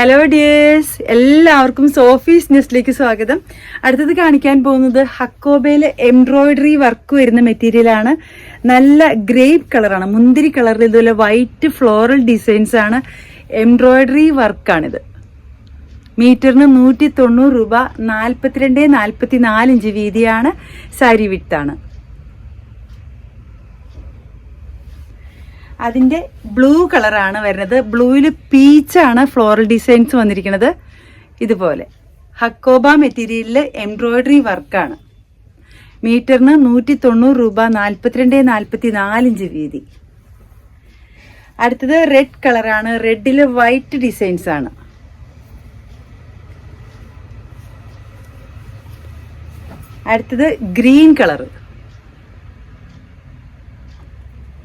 Hello dears എല്ലാവർക്കും Sophie's ന്യൂസിലേക്ക് സ്വാഗതം. അടുത്തത് കാണിക്കാൻ പോകുന്നത് ഹക്കോബയിലെ എംബ്രോയിഡറി വർക്ക് വരുന്ന മെറ്റീരിയലാണ് നല്ല ഗ്രേപ്പ് കളറാണ് മുന്തിരി കളറിൽ ഇതുപോലെ വൈറ്റ് ഫ്ലോറൽ ഡിസൈൻസ് ആണ് എംബ്രോയിഡറി വർക്കാണിത് മീറ്ററിന് നൂറ്റി തൊണ്ണൂറ് രൂപ നാൽപ്പത്തിരണ്ട് നാൽപ്പത്തി നാല് ഇഞ്ച് വീതിയാണ് സാരി വിട്ടാണ് അതിന്റെ ബ്ലൂ കളറാണ് വരുന്നത്. ബ്ലൂവിൽ പീച്ചാണ് ഫ്ലോറൽ ഡിസൈൻസ് വന്നിരിക്കുന്നത്. ഇതുപോലെ. ഹക്കോബ മെറ്റീരിയലിൽ എംബ്രോയിഡറി വർക്കാണ് മീറ്ററിന് നൂറ്റി തൊണ്ണൂറ് രൂപ നാൽപ്പത്തിരണ്ട് നാൽപ്പത്തി നാലിഞ്ച് വീതി. അടുത്തത് റെഡ് കളറാണ് റെഡിൽ വൈറ്റ് ഡിസൈൻസ് ആണ്. അടുത്തത് ഗ്രീൻ കളറ്